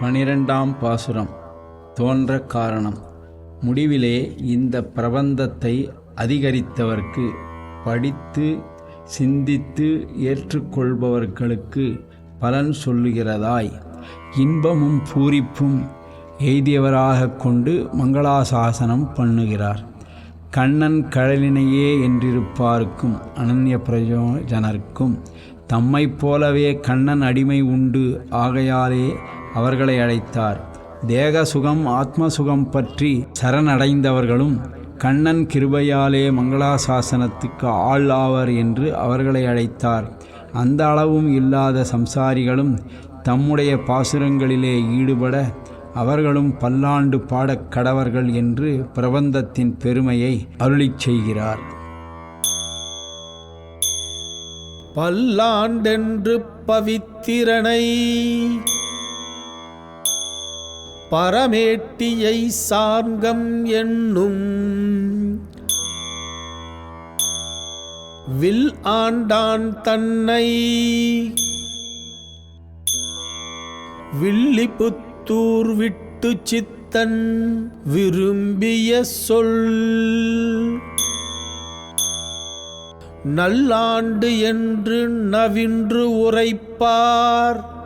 பனிரெண்டாம் பாசுரம். தோன்ற காரணம். முடிவிலே இந்த பிரபந்தத்தை அதிகரித்தவர்க்கு படித்து சிந்தித்து ஏற்றுக்கொள்பவர்களுக்கு பலன் சொல்லுகிறதாய். இன்பமும் பூரிப்பும் எய்தியவராகக் கொண்டு மங்களாசாசனம் பண்ணுகிறார். கண்ணன் கழலினையே என்றிருப்பார்க்கும் அனன்ய பிரயோஜனர்க்கும் தம்மைப் போலவே கண்ணன் அடிமை உண்டு. ஆகையாலே அவர்களை அழைத்தார். தேக சுகம் ஆத்ம சுகம் பற்றி சரணடைந்தவர்களும் கண்ணன் கிருபையாலே மங்களாசாசனத்துக்கு ஆள் ஆவர் என்று அவர்களை அழைத்தார். அந்த அளவும் இல்லாத சம்சாரிகளும் தம்முடைய பாசுரங்களிலே ஈடுபட அவர்களும் பல்லாண்டு பாடக் கடவர்கள் என்று பிரபந்தத்தின் பெருமையை அருளிச் செய்கிறார். பல்லாண்டென்று பவித்திரனை பரமேட்டியை சார்கம் என்னும் வில் ஆண்டான் தன்னை. வில்லிபுத்தூர் விட்டு சித்தன் விரும்பிய சொல். நல்லாண்டு என்று நவின்று உரைப்பார்.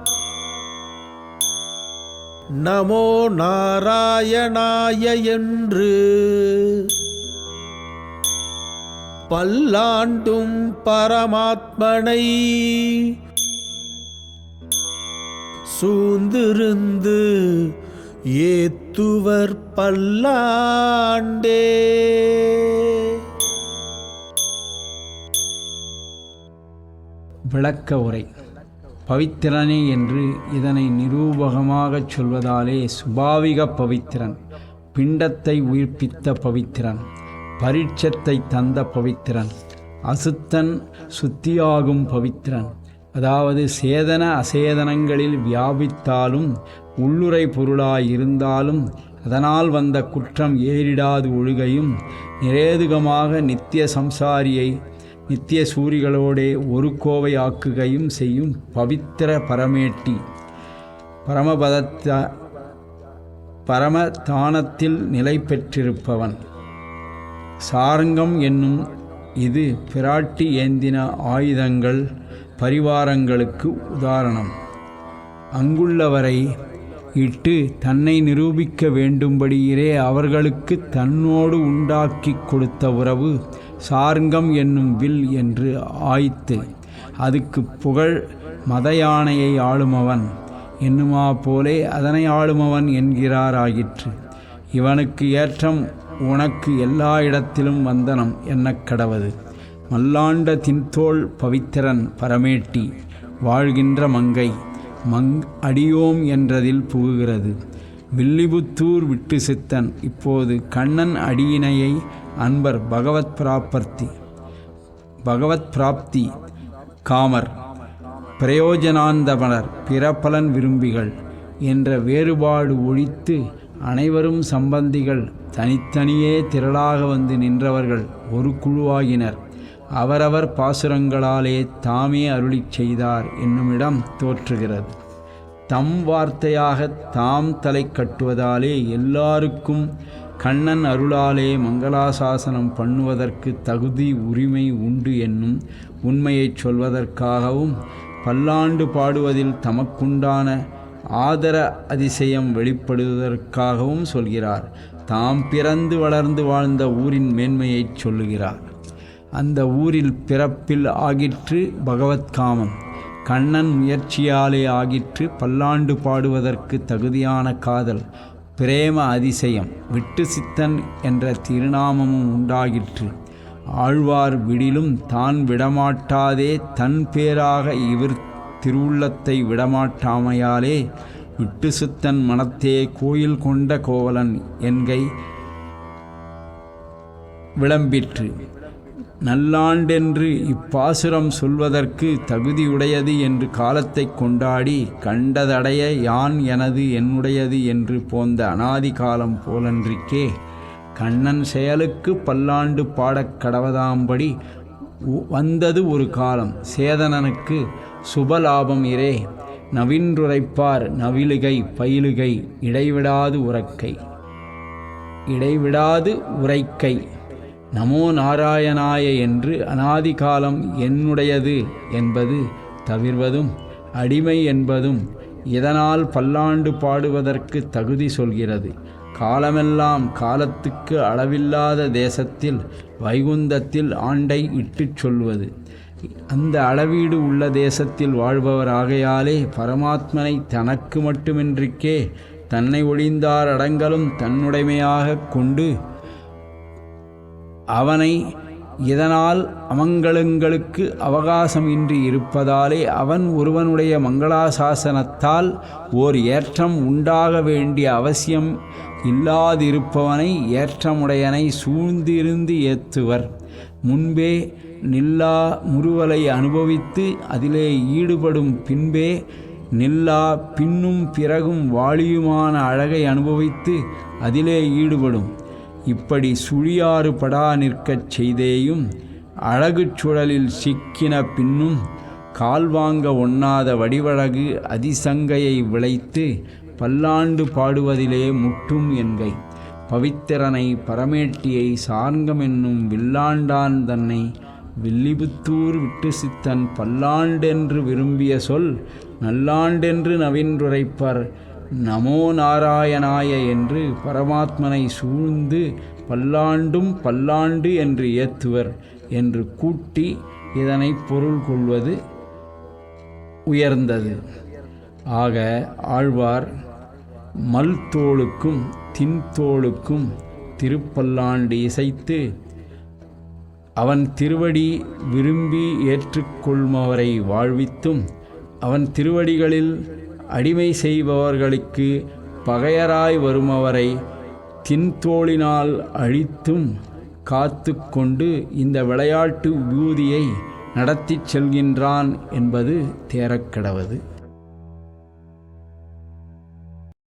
நமோ நாராயணாய என்று. பல்லாண்டும் பரமாத்மனை சூந்திருந்து ஏத்துவர் பல்லாண்டே. விளக்க உரை. பவித்திரனே என்று இதனை நிரூபகமாகச் சொல்வதாலே சுபாவிக பவித்திரன் பிண்டத்தை உயிர்ப்பித்த பவித்திரன் பரீட்சத்தை தந்த பவித்திரன் அசுத்தன் சுத்தியாகும் பவித்திரன். அதாவது சேதன அசேதனங்களில் வியாபித்தாலும் உள்ளுரை பொருளாயிருந்தாலும் அதனால் வந்த குற்றம் ஏறிடாது ஒழுகையும் நிரேதுகமாக நித்திய சம்சாரியை நித்திய சூரிகளோடே ஒரு கோவை ஆக்குகையும் செய்யும் பவித்திர பரமேட்டி. பரமபதத்த பரமதானத்தில் நிலை பெற்றிருப்பவன். சாரங்கம் என்னும் இது பிராட்டி ஏந்தின ஆயுதங்கள் பரிவாரங்களுக்கு உதாரணம். அங்குள்ளவரை இட்டு தன்னை நிரூபிக்க வேண்டும்படியிலே அவர்களுக்கு தன்னோடு உண்டாக்கிக் கொடுத்த உறவு சார்ங்கம் என்னும் வில் என்று ஆய்த்து அதுக்கு புகழ் மத யானையை ஆளுமவன் என்னுமா போலே அதனை ஆளுமவன் என்கிறாராயிற்று. இவனுக்கு ஏற்றம் உனக்கு எல்லா இடத்திலும் வந்தனம் என்ன கடவது. மல்லாண்ட தின்தோள் பவித்திரன் பரமேட்டி வாழ்கின்ற மங்கை மங் அடியோம் என்றதில் புகுகிறது. வில்லிபுத்தூர் விட்டு சித்தன் இப்போது கண்ணன் அடியினையை அன்பர் பகவத் பிராப்பர்த்தி. பகவத் பிராப்தி காமர் பிரயோஜனாந்தவனர் பிறப்பலன் விரும்பிகள் என்ற வேறுபாடு ஒழித்து அனைவரும் சம்பந்திகள் தனித்தனியே திரளாக வந்து நின்றவர்கள் ஒரு குழுவாகினர். அவரவர் பாசுரங்களாலே தாமே அருளிச் செய்தார் என்னுமிடம் தோற்றுகிறது. தம் வார்த்தையாக தாம் தலை கட்டுவதாலே எல்லாருக்கும் கண்ணன் அருளாலே மங்களாசாசனம் பண்ணுவதற்கு தகுதி உரிமை உண்டு என்னும் உண்மையைச் சொல்வதற்காகவும் பல்லாண்டு பாடுவதில் தமக்குண்டான ஆதர அதிசயம் வெளிப்படுவதற்காகவும் சொல்கிறார். தாம் பிறந்து வளர்ந்து வாழ்ந்த ஊரின் மேன்மையைச் சொல்லுகிறார். அந்த ஊரில் பிறப்பில் ஆகிற்று பகவத்காமம் கண்ணன் முயற்சியாலே ஆகிற்று பல்லாண்டு பாடுவதற்கு தகுதியான காதல். பிரேம அதிசயம் விட்டு சித்தன் என்ற திருநாமமும் உண்டாகிற்று ஆழ்வார் விடிலும் தான் விடமாட்டாதே தன் பேராக இவர் திருவுள்ளத்தை விடமாட்டாமையாலே விட்டு சித்தன் மனத்தே கோயில் கொண்ட கோவலன் என்கை விளம்பிற்று. நல்லாண்டென்று இப்பாசுரம் சொல்வதற்கு தகுதியுடையது என்று காலத்தை கொண்டாடி கண்டதடைய யான் எனது என்னுடையது என்று போந்த அனாதி காலம் போலன்றிக்கே கண்ணன் செயலுக்கு பல்லாண்டு பாடக் கடவதாம்படி வந்தது ஒரு காலம். சேதனனுக்கு சுபலாபம் இரே நவின்றுரைப்பார் நவிலுகை பயிலுகை இடைவிடாது உறக்கை இடைவிடாது உரைக்கை. நமோ நாராயணாய என்று அனாதி காலம் என்னுடையது என்பது தவிர்வதும் அடிமை என்பதும் இதனால் பல்லாண்டு பாடுவதற்கு தகுதி சொல்கிறது. காலமெல்லாம் காலத்துக்கு அளவில்லாத தேசத்தில் வைகுந்தத்தில் ஆண்டை இட்டுச் சொல்வது. அந்த அளவீடு உள்ள தேசத்தில் வாழ்பவராகையாலே பரமாத்மனை தனக்கு மட்டுமின்றிக்கே தன்னை ஒழிந்தார் அடங்கலும் தன்னுடைமையாக கொண்டு அவனை இதனால் அமங்கலங்களுக்கு அவகாசமின்றி இருப்பதாலே அவன் ஒருவனுடைய மங்களாசாசனத்தால் ஓர் ஏற்றம் உண்டாக வேண்டிய அவசியம் இல்லாதிருப்பவனை ஏற்றமுடையனை சூழ்ந்திருந்து ஏத்துவர். முன்பே நில்லா முறுவலை அனுபவித்து அதிலே ஈடுபடும் பின்பே நில்லா பின்னும் பிறகும் வாளியுமான அழகை அனுபவித்து அதிலே ஈடுபடும். இப்படி சுழியாறு படா நிற்கச் செய்தேயும் அழகு சுழலில் சிக்கின பின்னும் கால் வாங்க ஒண்ணாத வடிவழகு அதிசங்கையை விளைத்து பல்லாண்டு பாடுவதிலே முட்டும் என்கை. பவித்திரனை பரமேட்டியை சார்ங்கமென்னும் வில்லாண்டான் தன்னை வில்லிபுத்தூர் விட்டு சித்தன் பல்லாண்டென்று விரும்பிய சொல் நல்லாண்டென்று நவின்றுரைப்பர் நமோ நாராயணாய என்று பரமாத்மனை சூழ்ந்து பல்லாண்டும் பல்லாண்டு என்று ஏத்துவர் என்று கூட்டி இதனை பொருள் கொள்வது உயர்ந்தது. ஆக ஆழ்வார் மல் தோளுக்கும் தின்தோளுக்கும் திருப்பல்லாண்டு இசைத்து அவன் திருவடி விரும்பி ஏற்றுக்கொள்பவரை வாழ்வித்தும் அவன் திருவடிகளில் அடிமை செய்பவர்களுக்கு பகையராய் வருமவரை தின்தோளினால் அழித்தும் காத்து கொண்டு இந்த விளையாட்டு வியூதியை நடத்திச் செல்கின்றான் என்பது தேரக்கடவது